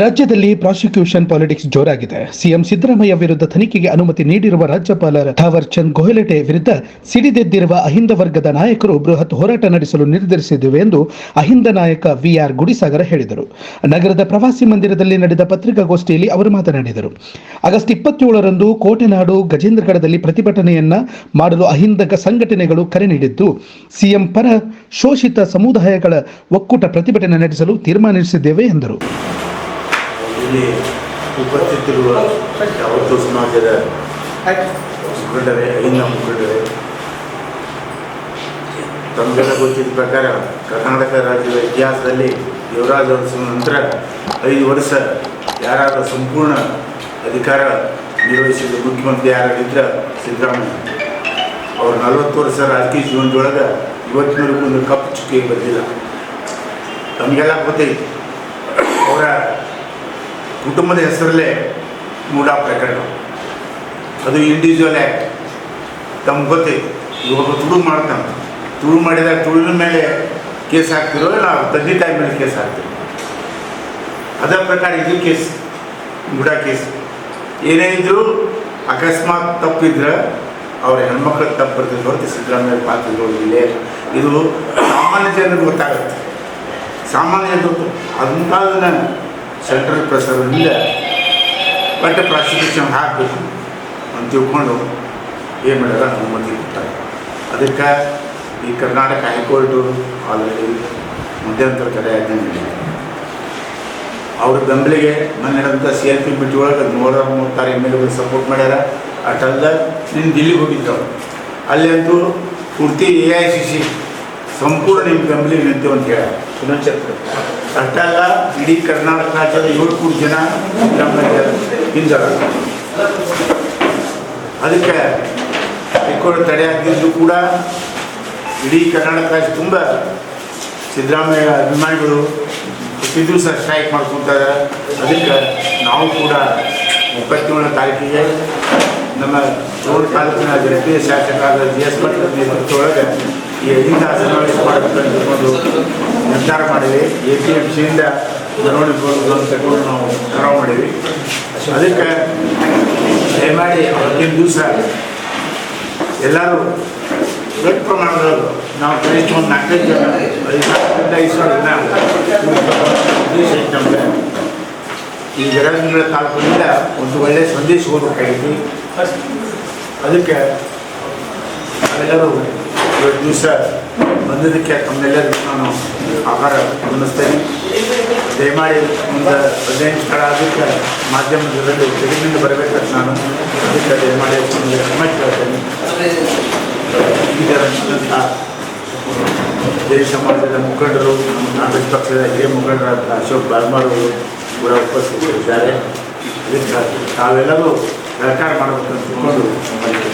ರಾಜ್ಯದಲ್ಲಿ prosecution politics ಜೋರಾಗಿದೆ. CM Siddaramaiah ವಿರುದ್ಧ ತನಿಖೆಗೆ ಅನುಮತಿ ನೀಡಿರುವ ರಾಜ್ಯಪಾಲರ ಥಾವರ್ ಚಂದ್ ಗೆಹ್ಲೋಟ್ ವಿರುದ್ಧ ಸಿಡಿದೆದ್ದಿರುವ ಅಹಿಂದ ವರ್ಗದ ನಾಯಕರು ಬೃಹತ್ ಹೋರಾಟ ನಡೆಸಲು ನಿರ್ಧರಿಸಿದ್ದೇವೆ ಎಂದು ಅಹಿಂದ ನಾಯಕ ವಿಆರ್ ಗುಡಿಸಾಗರ ಹೇಳಿದರು. ನಗರದ ಪ್ರವಾಸಿ ಮಂದಿರದಲ್ಲಿ ನಡೆದ ಪತ್ರಿಕಾಗೋಷ್ಠಿಯಲ್ಲಿ ಅವರು ಮಾತನಾಡಿದರು. ಆಗಸ್ಟ್ ಇಪ್ಪತ್ತೇಳರಂದು ಕೋಟೆನಾಡು ಗಜೇಂದ್ರಗಢದಲ್ಲಿ ಪ್ರತಿಭಟನೆಯನ್ನ ಮಾಡಲು ಅಹಿಂದಕ ಸಂಘಟನೆಗಳು ಕರೆ ನೀಡಿದ್ದು, ಸಿಎಂ ಪರ ಶೋಷಿತ ಸಮುದಾಯಗಳ ಒಕ್ಕೂಟ ಪ್ರತಿಭಟನೆ ನಡೆಸಲು ತೀರ್ಮಾನಿಸಿದ್ದೇವೆ ಎಂದರು. ಇಲ್ಲಿ ಉಪಸ್ಥಿತಿರುವ ಯಾವತ್ತು ಸಮಾಜದ ಮುಖಂಡರೇ ಐನ ಮುಖಂಡರೇ, ತಮಗೆಲ್ಲ ಗೊತ್ತಿದ್ದ ಪ್ರಕಾರ ಕರ್ನಾಟಕ ರಾಜ್ಯದ ಇತಿಹಾಸದಲ್ಲಿ ಯುವರಾಜ್ ವರ್ಷದ ನಂತರ ಐದು ವರ್ಷ ಯಾರಾದರೂ ಸಂಪೂರ್ಣ ಅಧಿಕಾರ ನಿರ್ವಹಿಸಿದ ಮುಖ್ಯಮಂತ್ರಿ ಯಾರಾಗಿದ್ದರೆ ಸಿದ್ದರಾಮಯ್ಯ ಅವರು ನಲವತ್ತು ವರ್ಷ ರಾಜಕೀಯ ಜೀವನದೊಳಗೆ ಇವತ್ತಿನವರೆಗೂ ಒಂದು ಕಪ್ಪು ಚುಕ್ಕಿ ಬಂದಿಲ್ಲ. ತಮಗೆಲ್ಲ ಅವರ ಕುಟುಂಬದ ಹೆಸರಲ್ಲೇ ಮೂಡಾ ಪ್ರಕರಣ ಅದು ಇಂಡಿವಿಜುವಲ್ ಆ್ಯಕ್ಟ್ ತಮ್ಗೆ ಗೊತ್ತೈತಿ ಇವಾಗ ತುಳು ಮಾಡ್ತಾನೆ. ತುಳು ಮಾಡಿದಾಗ ತುಳುವಿನ ಮೇಲೆ ಕೇಸ್ ಹಾಕ್ತಿರೋ ಇಲ್ಲ ತಂದೆ ತಾಯಿ ಮೇಲೆ ಕೇಸ್ ಹಾಕ್ತಿರೋ? ಅದರ ಪ್ರಕಾರ ಇದು ಕೇಸ್ ಗುಡ ಕೇಸ್. ಏನೇ ಇದ್ದರೂ ಅಕಸ್ಮಾತ್ ತಪ್ಪಿದ್ರೆ ಅವ್ರ ಹೆಣ್ಮಕ್ಳು ತಪ್ಪು ಬರ್ತದೆ ಹೊರತು ಸಿದ್ದರಾಮಯ್ಯ ಇಲ್ಲೇ ಇದು ಸಾಮಾನ್ಯ ಜನರಿಗೆ ಗೊತ್ತಾಗುತ್ತೆ. ಸಾಮಾನ್ಯ ಜನರು ಅಂಥದನ್ನ ಸೆಂಟ್ರಲ್ ಪ್ರೆಸರ್ನಿಂದ ಬಟ್ ಪ್ರಾಸಿಕ್ಯೂಷನ್ ಹಾಕಬೇಕು ಅಂತ ತಿಳ್ಕೊಂಡು ಏನು ಮಾಡ್ಯಾರ ಅನುಮತಿ ಕೊಡ್ತಾರೆ ಅದಕ್ಕೆ ಈ ಕರ್ನಾಟಕ ಹೈಕೋರ್ಟು ಆಲ್ರೆಡಿ ಮಧ್ಯಂತರ ತಡೆ ಆಜ್ಞೆ ನೀಡಿದೆ ಅವ್ರ ಬೆಂಬಲಿಗೆ ಮನೆಯಂಥ ಸಿ ಎಲ್ ಪಿ ಬಿಟ್ಟು ಒಳಗೆ ನೂರ ಮೂವತ್ತಾರು ಎಂ ಎಲ್ ಸಪೋರ್ಟ್ ಮಾಡ್ಯಾರ. ಅಟಲ್ದ ನಿನ್ನ ದಿಲ್ಲಿಗೆ ಅಲ್ಲಿ ಅಂತೂ ಪೂರ್ತಿ ಎ ಐ ಸಿ ಸಿ ಸಂಪೂರ್ಣ ನಿಮ್ಮ ಬೆಂಬಲಿಗೆ ನಿಂತು ಅಂತ ಹೇಳ ಪುನಶ್ಚೇತ್ರ ಅಲ್ಲ, ಇಡೀ ಕರ್ನಾಟಕ ರಾಜ್ಯದ ಏಳು ಕೋಟಿ ಜನ ಹಿಂದರ ಅದಕ್ಕೆ ಹೈಕೋರ್ಟ್ ತಡೆ ಹಾಕಿದ್ರು ಕೂಡ ಇಡೀ ಕರ್ನಾಟಕ ರಾಜ್ಯ ತುಂಬ ಸಿದ್ದರಾಮಯ್ಯ ಅಭಿಮಾನಿಗಳು ಪ್ರತಿದಿವಸ ಸ್ಟ್ರೈಕ್ ಮಾಡ್ಕೊತಾರೆ ಅದಕ್ಕೆ ನಾವು ಕೂಡ ಇಪ್ಪತ್ತೇಳನೇ ತಾರೀಕಿಗೆ ನಮ್ಮ ಚೋಳ ತಾಲೂಕಿನ ಜನಪ್ರಿಯ ಶಾಸಕರಾದ ಜಿ ಎಸ್ ಪಟೇಲ್ ನೇತೃತ್ವದೊಳಗೆ ಈ ಐದು ಸಮಾವೇಶ ಮಾಡಬೇಕು ಅಂತ ತಿಳ್ಕೊಂಡು ನಿರ್ಧಾರ ಮಾಡಿವಿ ಎ ಪಿ ಎಂ ಸಿಯಿಂದ ಮೆರವಣಿಗೆ ತಗೊಂಡು ನಾವು ಕರಾವ್ ಮಾಡಿವಿ ಅದಕ್ಕೆ ದಯಮಾಡಿ ಅವತ್ತಿನ ದಿವಸ ಎಲ್ಲರೂ ದೊಡ್ಡ ಪ್ರಮಾಣದಲ್ಲಿ ನಾವು ಕನಿಷ್ಠ ಒಂದು ನಾಲ್ಕೈದು ಜನ, ಐದು ನಾಲ್ಕರಿಂದ ಐದು ಸಾವಿರ ಜನ ಉದ್ದೇಶ ನಮ್ಗೆ ಈ ಗರಗಂಗಳ ತಾಲೂಕಿನಿಂದ ಒಂದು ಒಳ್ಳೆಯ ಸಂದೇಶ ಹೋಗಬೇಕಾಗಿತ್ತು. ಅದಕ್ಕೆ ನಾವೆಲ್ಲರೂ ದಿವಸ ಬಂದಿದ್ದಕ್ಕೆ ತಮ್ಮೆಲ್ಲರಿಗೂ ನಾನು ಆಭಾರ ಗಮನಿಸ್ತೇನೆ ದಯಮಾಡಿ ಒಂದು ಹದಿನೈದು ಸ್ಥಳ ಅದಕ್ಕೆ ಮಾಧ್ಯಮದಲ್ಲಿ ತೆಗೆದಿಂದ ಬರಬೇಕಂತ ನಾನು ಅದಕ್ಕೆ ದಯಮಾಡಿ ಒಂದು ಕ್ಷಮೆ ಕೇಳ್ತೇನೆ. ಈಗ ಜೈ ಸಮಾಜದ ಮುಖಂಡರು ಕಾಂಗ್ರೆಸ್ ಪಕ್ಷದ ಹಿರಿಯ ಮುಖಂಡರಾದ ಅಶೋಕ್ ಬಾಲ್ಮಾರ್ ಅವರು ಕೂಡ ಉಪಸ್ಥಿತರಿದ್ದಾರೆ. ಇದಕ್ಕೆ ತಾವೆಲ್ಲರೂ ಸಹಕಾರ ಮಾಡಬೇಕಂತ ತಿಳ್ಕೊಂಡು ನಮ್ಮಲ್ಲಿ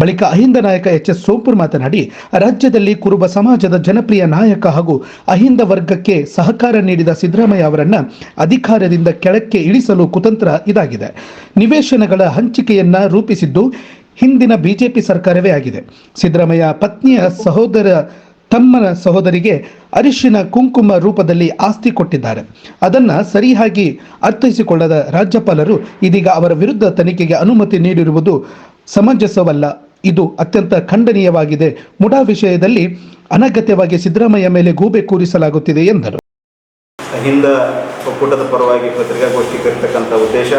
ಬಳಿಕ ಅಹಿಂದ ನಾಯಕ ಎಚ್ ಎಸ್ ಸೋಪುರ್ ಮಾತನಾಡಿ, ರಾಜ್ಯದಲ್ಲಿ ಕುರುಬ ಸಮಾಜದ ಜನಪ್ರಿಯ ನಾಯಕ ಹಾಗೂ ಅಹಿಂದ ವರ್ಗಕ್ಕೆ ಸಹಕಾರ ನೀಡಿದ ಸಿದ್ದರಾಮಯ್ಯ ಅವರನ್ನ ಅಧಿಕಾರದಿಂದ ಕೆಳಕ್ಕೆ ಇಳಿಸಲು ಕುತಂತ್ರ ಇದಾಗಿದೆ. ನಿವೇಶನಗಳ ಹಂಚಿಕೆಯನ್ನ ರೂಪಿಸಿದ್ದು ಹಿಂದಿನ ಬಿಜೆಪಿ ಸರ್ಕಾರವೇ ಆಗಿದೆ. ಸಿದ್ದರಾಮಯ್ಯ ಪತ್ನಿಯ ಸಹೋದರ ತಮ್ಮನ ಸಹೋದರಿಗೆ ಅರಿಶಿನ ಕುಂಕುಮ ರೂಪದಲ್ಲಿ ಆಸ್ತಿ ಕೊಟ್ಟಿದ್ದಾರೆ. ಅದನ್ನ ಸರಿಯಾಗಿ ಅರ್ಥೈಸಿಕೊಳ್ಳದ ರಾಜ್ಯಪಾಲರು ಇದೀಗ ಅವರ ವಿರುದ್ಧ ತನಿಖೆಗೆ ಅನುಮತಿ ನೀಡಿರುವುದು ಸಮಂಜಸವಲ್ಲ. ಇದು ಅತ್ಯಂತ ಖಂಡನೀಯವಾಗಿದೆ. ಮುಡಾ ವಿಷಯದಲ್ಲಿ ಅನಗತ್ಯವಾಗಿ ಸಿದ್ದರಾಮಯ್ಯ ಮೇಲೆ ಗೂಬೆ ಕೂರಿಸಲಾಗುತ್ತಿದೆ ಎಂದರು. ಅಹಿಂದ ಒಕ್ಕೂಟದ ಪರವಾಗಿ ಪತ್ರಿಕಾಗೋಷ್ಠಿ ಕರೀತಕ್ಕಂಥ ಉದ್ದೇಶ,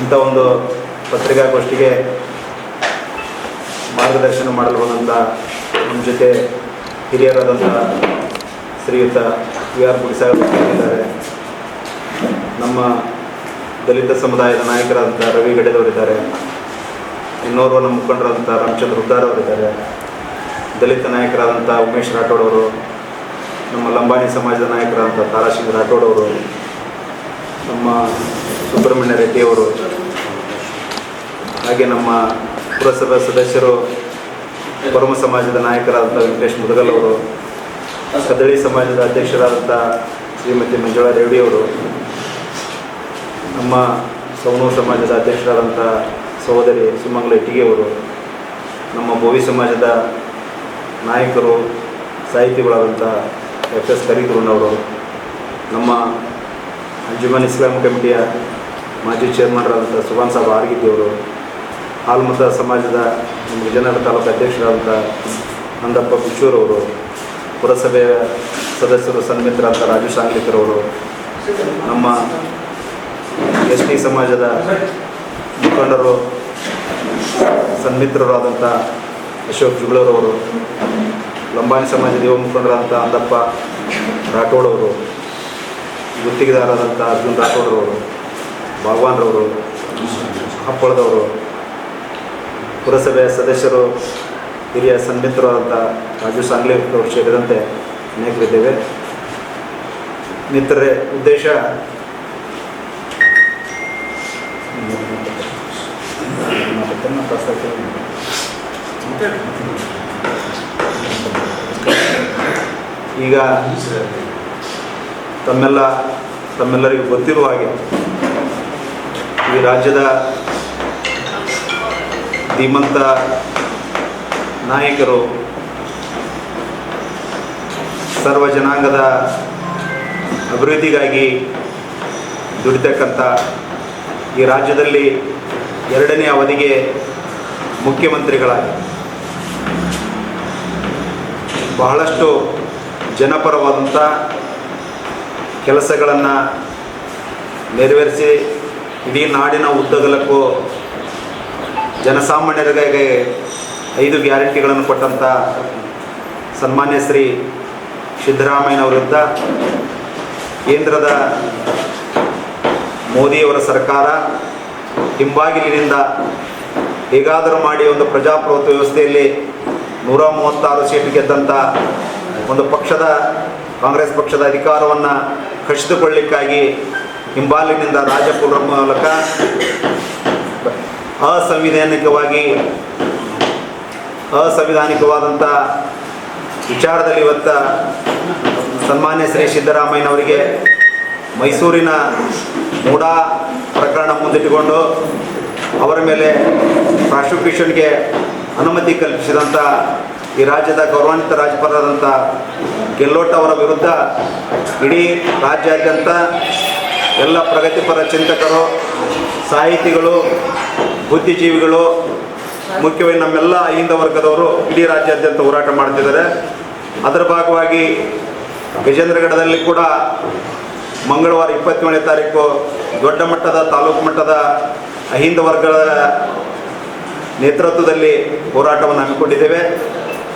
ಇಂಥ ಒಂದು ಪತ್ರಿಕಾಗೋಷ್ಠಿಗೆ ಮಾರ್ಗದರ್ಶನ ಮಾಡಲು ಬಂದಂಥ ನಮ್ಮ ಜೊತೆ ಹಿರಿಯರಾದಂಥ ಶ್ರೀಯುತ ವಿ ಆರ್ ಇದ್ದಾರೆ. ನಮ್ಮ ದಲಿತ ಸಮುದಾಯದ ನಾಯಕರಾದಂಥ ರವಿ ಗಡೆದವರಿದ್ದಾರೆ, ಇನ್ನೋರ್ವ ನಮ್ಮ ಮುಖಂಡರಾದಂಥ ರಾಮಚಂದ್ರ ಉದ್ದಾರ್ ಅವರಿದ್ದಾರೆ, ದಲಿತ ನಾಯಕರಾದಂಥ ಉಮೇಶ್ ರಾಠೋಡ್ ಅವರು, ನಮ್ಮ ಲಂಬಾಣಿ ಸಮಾಜದ ನಾಯಕರಾದಂಥ ತಾರಾಸಿಂಗ್ ರಾಠೋಡ್ ಅವರು, ನಮ್ಮ ಸುಬ್ರಹ್ಮಣ್ಯ ರೆಡ್ಡಿ ಅವರು, ಹಾಗೆ ನಮ್ಮ ಪುರಸಭಾ ಸದಸ್ಯರು, ಪರಮ ಸಮಾಜದ ನಾಯಕರಾದಂಥ ವೆಂಕಟೇಶ್ ಮುದಗಲ್ ಅವರು, ಕದಳಿ ಸಮಾಜದ ಅಧ್ಯಕ್ಷರಾದಂಥ ಶ್ರೀಮತಿ ಮಂಜುಳಾ ರೇವಡಿ ಅವರು ನಮ್ಮ ಸೌನು ಸಮಾಜದ ಅಧ್ಯಕ್ಷರಾದಂಥ ಸಹೋದರಿ ಸುಮಂಗಲ ಇಟ್ಟಿಗೆಯವರು ನಮ್ಮ ಭೋವಿ ಸಮಾಜದ ನಾಯಕರು, ಸಾಹಿತಿಗಳಾದಂಥ ಎಫ್ ಎಸ್ ಕರಿಗುರುನವರು ನಮ್ಮ ಅಂಜುಮನ್ ಇಸ್ಲಾಂ ಕಮಿಟಿಯ ಮಾಜಿ ಚೇರ್ಮನ್ರಾದಂಥ ಸುಭಾನ್ ಸಾಬ್ ಆರ್ಗಿದ್ದವರು ಹಾಲ್ಮತ ಸಮಾಜದ ನಮ್ಮ ವಿಜಯನಗರ ತಾಲೂಕು ಅಧ್ಯಕ್ಷರಾದಂಥ ನಂದಪ್ಪ ಬಿಚ್ಚೂರವರು ಪುರಸಭೆಯ ಸದಸ್ಯರು ಸನ್ಮಿತ್ರ ಅಂತ ರಾಜು ಸಾಂಗ್ಲಿಕರವರು ನಮ್ಮ ಎಸ್ ಟಿ ಸಮಾಜದ ಮುಖಂಡರು ಸನ್ಮಿತ್ರರಾದಂಥ ಅಶೋಕ್ ಜುಗ್ಳರವರು ಲಂಬಾಣಿ ಸಮಾಜದ ಯುವ ಮುಖಂಡರಾದಂಥ ಅಂದಪ್ಪ ರಾಠೋಡವರು ಗುತ್ತಿಗೆದಾರರಾದಂಥ ಅರ್ಜುನ್ ರಾಠೋಡ್ರವರು ಭಗವಾನ್ರವರು ಹಪ್ಪಳದವರು ಪುರಸಭೆಯ ಸದಸ್ಯರು, ಹಿರಿಯ ಸನ್ಮಿತ್ರರಾದಂಥ ರಾಜು ಸಾಂಗ್ಲೆ ಅವರು ಸೇರಿದಂತೆ ಅನೇಕರಿದ್ದೇವೆ. ಮಿತ್ರರೇ ಉದ್ದೇಶ ಈಗ ತಮ್ಮೆಲ್ಲ, ತಮ್ಮೆಲ್ಲರಿಗೂ ಗೊತ್ತಿರುವ ಹಾಗೆ ಈ ರಾಜ್ಯದ ಧೀಮಂತ ನಾಯಕರು ಸರ್ವ ಜನಾಂಗದ ಅಭಿವೃದ್ಧಿಗಾಗಿ ದುಡಿತಕ್ಕಂಥ ಈ ರಾಜ್ಯದಲ್ಲಿ ಎರಡನೇ ಅವಧಿಗೆ ಮುಖ್ಯಮಂತ್ರಿಗಳಾಗಿ ಬಹಳಷ್ಟು ಜನಪರವಾದಂಥ ಕೆಲಸಗಳನ್ನು ನೆರವೇರಿಸಿ ಇಡೀ ನಾಡಿನ ಉದ್ದಗಲಕ್ಕೂ ಜನಸಾಮಾನ್ಯರಿಗೆ ಐದು ಗ್ಯಾರಂಟಿಗಳನ್ನು ಕೊಟ್ಟಂಥ ಸನ್ಮಾನ್ಯ ಶ್ರೀ ಸಿದ್ದರಾಮಯ್ಯನವರಿದ್ದ ಕೇಂದ್ರದ ಮೋದಿಯವರ ಸರ್ಕಾರ ಹಿಂಬಾಗಿಲಿನಿಂದ ಹೇಗಾದರೂ ಮಾಡಿ ಒಂದು ಪ್ರಜಾಪ್ರಭುತ್ವ ವ್ಯವಸ್ಥೆಯಲ್ಲಿ ನೂರ ಮೂವತ್ತಾರು ಸೀಟು ಗೆದ್ದಂಥ ಒಂದು ಪಕ್ಷದ, ಕಾಂಗ್ರೆಸ್ ಪಕ್ಷದ ಅಧಿಕಾರವನ್ನು ಕಸಿದುಕೊಳ್ಳಿಕ್ಕಾಗಿ ಹಿಂಬಾಲಿನಿಂದ ರಾಜಪುರ ಮೂಲಕ ಅಸಂವಿಧಾನಿಕವಾಗಿ ಅಸಂವಿಧಾನಿಕವಾದಂಥ ವಿಚಾರದಲ್ಲಿ ಇವತ್ತ ಸನ್ಮಾನ್ಯ ಶ್ರೀ ಸಿದ್ದರಾಮಯ್ಯನವರಿಗೆ ಮೈಸೂರಿನ ಮೂಡಾ ಪ್ರಕರಣ ಮುಂದಿಟ್ಟುಕೊಂಡು ಅವರ ಮೇಲೆ ಪ್ರಾಸಿಕ್ಯೂಷನ್ಗೆ ಅನುಮತಿ ಕಲ್ಪಿಸಿದಂಥ ಈ ರಾಜ್ಯದ ಗೌರವಾನ್ವಿತ ರಾಜ್ಯಪಾಲರಾದಂಥ ಗೆಲ್ಲೋಟ್ ಅವರ ವಿರುದ್ಧ ಇಡೀ ರಾಜ್ಯಾದ್ಯಂತ ಎಲ್ಲ ಪ್ರಗತಿಪರ ಚಿಂತಕರು, ಸಾಹಿತಿಗಳು, ಬುದ್ಧಿಜೀವಿಗಳು, ಮುಖ್ಯವಾಗಿ ನಮ್ಮೆಲ್ಲ ಅಹಿಂದ ವರ್ಗದವರು ಇಡೀ ರಾಜ್ಯಾದ್ಯಂತ ಹೋರಾಟ ಮಾಡ್ತಿದ್ದಾರೆ ಅದರ ಭಾಗವಾಗಿ ಗಜೇಂದ್ರಗಢದಲ್ಲಿ ಕೂಡ ಮಂಗಳವಾರ ಇಪ್ಪತ್ತೇಳನೇ ತಾರೀಕು ದೊಡ್ಡ ಮಟ್ಟದ, ತಾಲೂಕು ಮಟ್ಟದ ಅಹಿಂದ ವರ್ಗದ ನೇತೃತ್ವದಲ್ಲಿ ಹೋರಾಟವನ್ನು ಹಮ್ಮಿಕೊಂಡಿದ್ದೇವೆ.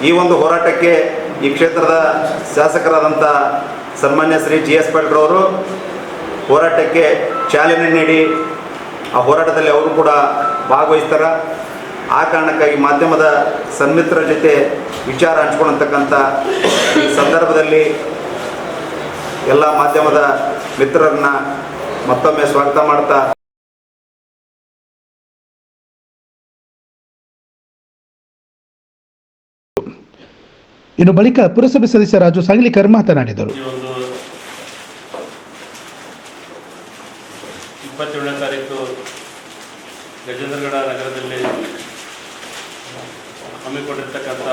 ಈ ಒಂದು ಹೋರಾಟಕ್ಕೆ ಈ ಕ್ಷೇತ್ರದ ಶಾಸಕರಾದಂಥ ಸನ್ಮಾನ್ಯ ಶ್ರೀ ಜಿ ಎಸ್ ಪಾಟೀಲ್ರವರು ಹೋರಾಟಕ್ಕೆ ಚಾಲನೆ ನೀಡಿ, ಆ ಹೋರಾಟದಲ್ಲಿ ಅವರು ಕೂಡ ಭಾಗವಹಿಸ್ತಾರೆ. ಆ ಕಾರಣಕ್ಕಾಗಿ ಮಾಧ್ಯಮದ ಸನ್ಮಿತ್ರ ಜೊತೆ ವಿಚಾರ ಹಂಚ್ಕೊಳತಕ್ಕಂಥ ಈ ಸಂದರ್ಭದಲ್ಲಿ ಎಲ್ಲ ಮಾಧ್ಯಮದ ಮಿತ್ರರನ್ನ ಮತ್ತೊಮ್ಮೆ ಸ್ವಾಗತ ಮಾಡ್ತಾ ಇನ್ನು ಬಳಿಕ ಪುರಸಭೆ ಸದಸ್ಯ ರಾಜು ಸಾಂಗ್ಲಿಕರ್ ಮಾತನಾಡಿದರು. ಇಪ್ಪತ್ತೇಳನೇ ತಾರೀಕು ಗಜೇಂದ್ರಗಡ ನಗರದಲ್ಲಿ ಹಮ್ಮಿಕೊಂಡಿರ್ತಕ್ಕಂಥ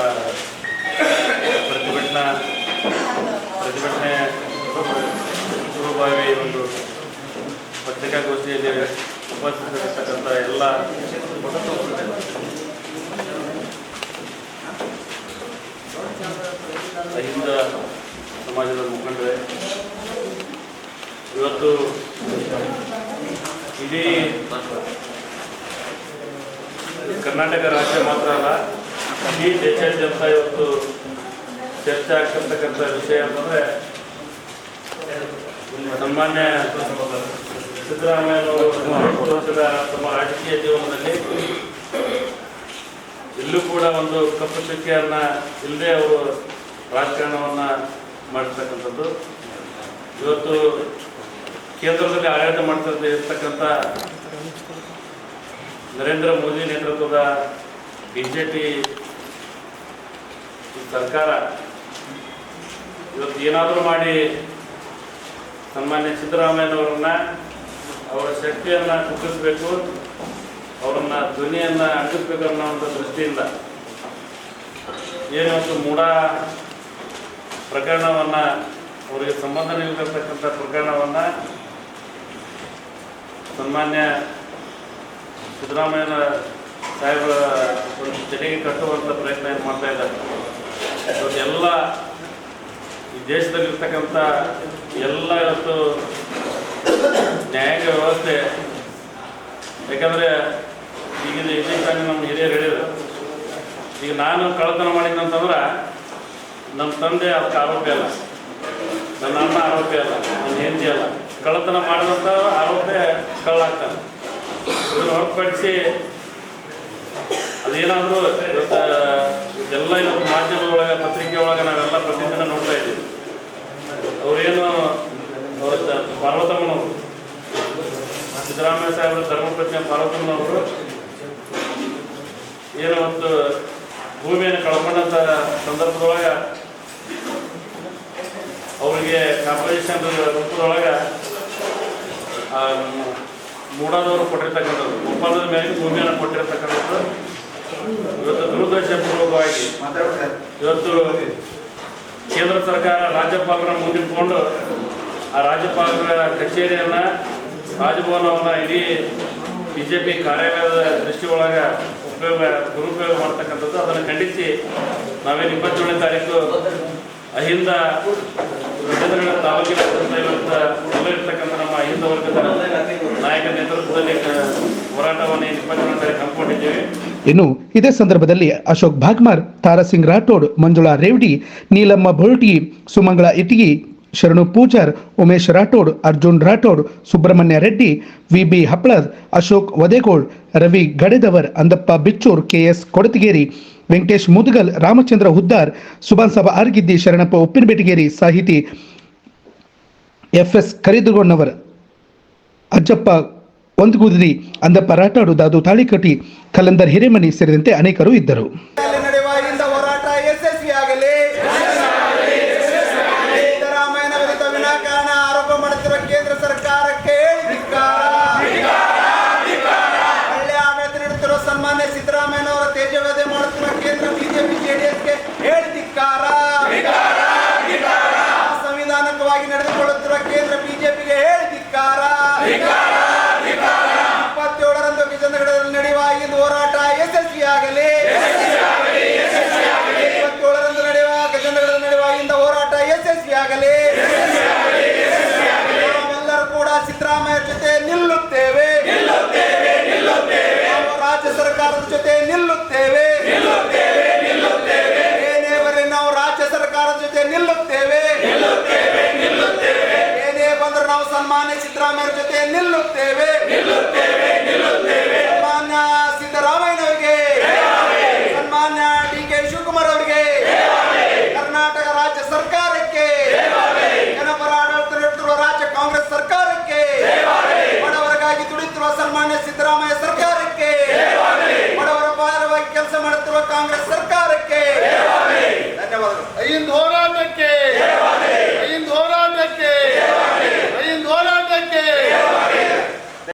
ಪ್ರತಿಭಟನಾ ಪ್ರತಿಭಟನೆ ಪೂರ್ವಭಾವಿ ಒಂದು ಪತ್ರಿಕಾಗೋಷ್ಠಿಯಲ್ಲಿ ಉಪಸ್ಥಿತರಿರ್ತಕ್ಕಂಥ ಎಲ್ಲ ಅಹಿಂದ ಸಮಾಜದ ಮುಖಂಡರೇ, ಇವತ್ತು ಇಡೀ ಕರ್ನಾಟಕ ರಾಜ್ಯ ಮಾತ್ರ ಅಲ್ಲ, ಇಡೀ ದೇಶಾದ್ಯಂತ ಇವತ್ತು ಚರ್ಚೆ ಆಗ್ತಿರ್ತಕ್ಕಂಥ ವಿಷಯ ಅಂತಂದ್ರೆ ಸನ್ಮಾನ್ಯ ಸಿದ್ದರಾಮಯ್ಯನವರು ತಮ್ಮ ರಾಜಕೀಯ ಜೀವನದಲ್ಲಿ ಎಲ್ಲೂ ಕೂಡ ಒಂದು ಕಪ್ಪು ಚುಕ್ಕಿಯನ್ನ ಇಲ್ಲದೆ ಅವರು ರಾಜಕಾರಣವನ್ನ ಮಾಡಿರ್ತಕ್ಕಂಥದ್ದು ಇವತ್ತು ಕೇಂದ್ರದಲ್ಲಿ ಆಡಳಿತ ಮಾಡ್ತಾ ಇರ್ತಕ್ಕಂಥ ನರೇಂದ್ರ ಮೋದಿ ನೇತೃತ್ವದ ಬಿ ಜೆ ಪಿ ಸರ್ಕಾರ ಇವತ್ತು ಏನಾದರೂ ಮಾಡಿ ಸನ್ಮಾನ್ಯ ಸಿದ್ದರಾಮಯ್ಯನವರನ್ನ ಅವರ ಶಕ್ತಿಯನ್ನು ಕುಗ್ಗಿಸ್ಬೇಕು ಅವರನ್ನ ಧ್ವನಿಯನ್ನು ಅಂಟಿಸ್ಬೇಕು ಅನ್ನೋ ಒಂದು ದೃಷ್ಟಿಯಿಂದ ಒಂದು ಮೂಡ ಪ್ರಕರಣವನ್ನು ಅವರಿಗೆ ಸಂಬಂಧ ನಿಲ್ಲತಕ್ಕಂಥ ಪ್ರಕರಣವನ್ನು ಸನ್ಮಾನ್ಯ ಸಿದ್ದರಾಮಯ್ಯನ ಸಾಹೇಬರ ಒಂದು ಚಟಿಗೆ ಕಟ್ಟುವಂಥ ಪ್ರಯತ್ನ ಏನು ಮಾಡ್ತಾ ಇದ್ದಾರೆ? ಇವತ್ತೆಲ್ಲ ಈ ದೇಶದಲ್ಲಿರ್ತಕ್ಕಂಥ ಎಲ್ಲ ಇವತ್ತು ನ್ಯಾಯಾಂಗ ವ್ಯವಸ್ಥೆ, ಯಾಕಂದರೆ ಈಗಿನ ಇದೀಗ ನಮ್ಮ ಹಿರಿಯರು ಹೇಳಿದರು. ಈಗ ನಾನು ಕಳ್ಳತನ ಮಾಡಿದ್ನಂತಂದ್ರೆ ನಮ್ಮ ತಂದೆ ಅದಕ್ಕೆ ಆರೋಪಿ ಅಲ್ಲ. ನನ್ನ ಅಣ್ಣ ಆರೋಪಿ ಅಲ್ಲ. ನನ್ನ ಹೆಂಡತಿ ಅಲ್ಲ. ಕಳ್ಳತನ ಮಾಡಿದಂಥ ಆರೋಪಿ ಕಳ್ಳಾಗ್ತಾನೆ. ಇದನ್ನು ಹೊರತುಪಡಿಸಿ ಅದೇನಾದರೂ ಇವತ್ತು ಎಲ್ಲ ಇವತ್ತು ಮಾಧ್ಯಮದೊಳಗೆ ಪತ್ರಿಕೆ ಒಳಗೆ ನಾವೆಲ್ಲ ಪ್ರತಿದಿನ ನೋಡ್ತಾ ಇದ್ದೀವಿ. ಅವರೇನು ಪಾರ್ವತಮ್ಮನವರು, ಸಿದ್ದರಾಮಯ್ಯ ಸಾಹೇಬರ ಧರ್ಮಪ್ರಜ್ಞೆ ಪಾರ್ವತಮ್ಮನವರು ಏನೋ ಒಂದು ಭೂಮಿಯನ್ನು ಕಳ್ಕೊಂಡಂಥ ಸಂದರ್ಭದೊಳಗೆ ಅವರಿಗೆ ಕಾಂಪೋಸಿಷನ್ ರೂಪದೊಳಗೆ ಮೂಡಾದವರು ಕೊಟ್ಟಿರ್ತಕ್ಕಂಥದ್ದು ಒಪ್ಪಂದದ ಮೇಲೆ ಭೂಮಿಯನ್ನು ಕೊಟ್ಟಿರ್ತಕ್ಕಂಥದ್ದು, ಇವತ್ತು ದುರುದ್ದೇಶಪೂರ್ವಕವಾಗಿ ಇವತ್ತು ಕೇಂದ್ರ ಸರ್ಕಾರ ರಾಜ್ಯಪಾಲರ ಮುಂದಿಟ್ಕೊಂಡು, ಆ ರಾಜ್ಯಪಾಲರ ಕಚೇರಿಯನ್ನು, ರಾಜಭವನವನ್ನು ಇಡೀ ಬಿ ಜೆ ಪಿ ಕಾರ್ಯಾಲಯದ ದೃಷ್ಟಿ ಒಳಗೆ ಉಪಯೋಗ, ದುರುಪಯೋಗ ಮಾಡ್ತಕ್ಕಂಥದ್ದು, ಅದನ್ನು ಖಂಡಿಸಿ ನಾವೇನು ಇಪ್ಪತ್ತೇಳನೇ ತಾರೀಕು ಅಹಿಂದ ಗಜೇಂದ್ರಗಡ ತಾಲೂಕಿನ ಇವತ್ತು ಇರ್ತಕ್ಕಂಥ ನಮ್ಮ ಅಹಿಂದ ವರ್ಗದ ನಾಯಕ ನೇತೃತ್ವದಲ್ಲಿ ಹೋರಾಟವನ್ನು ಇಪ್ಪತ್ತೇಳನೇ ತಾರೀಕು ಹಮ್ಮಿಕೊಂಡಿದ್ದೇವೆ. ಇನ್ನು ಇದೇ ಸಂದರ್ಭದಲ್ಲಿ ಅಶೋಕ್ ಭಾಗ್ಮಾರ್ ತಾರಾಸಿಂಗ್ ರಾಠೋಡ್, ಮಂಜುಳಾ ರೇವಡಿ, ನೀಲಮ್ಮ ಭೋಲ್ಟಿ ಸುಮಂಗಳ ಇಟಗಿ, ಶರಣು ಪೂಜಾರ್, ಉಮೇಶ್ ರಾಠೋಡ್, ಅರ್ಜುನ್ ರಾಠೋಡ್, ಸುಬ್ರಹ್ಮಣ್ಯ ರೆಡ್ಡಿ, ವಿಬಿ ಹಪ್ಳದ್, ಅಶೋಕ್ ವದೇಗೋಳ್, ರವಿ ಗಡೆದವರ್, ಅಂದಪ್ಪ ಬಿಚ್ಚೂರ್ ಕೆಎಸ್ ಕೊಡತಿಗೇರಿ ವೆಂಕಟೇಶ್ ಮುದ್ಗಲ್, ರಾಮಚಂದ್ರ ಹುದ್ದಾರ್, ಸುಭಾನ್ ಸಭಾ ಆರ್ಗಿದ್ದಿ, ಶರಣಪ್ಪ ಉಪ್ಪಿನಬೆಟಗೇರಿ ಸಾಹಿತಿ ಎಫ್ ಎಸ್ ಕರಿದುಗೊಂಡವರ್ ಅಜ್ಜಪ್ಪ ಒಂದುಗುದ್ರಿ ಅಂದಪ್ಪ ರಾಠಾಡು ದಾದು ತಾಳಿಕಟಿ ಕಲಂದರ್ ಹಿರೇಮನಿ ಸೇರಿದಂತೆ ಅನೇಕರು ಇದ್ದರು.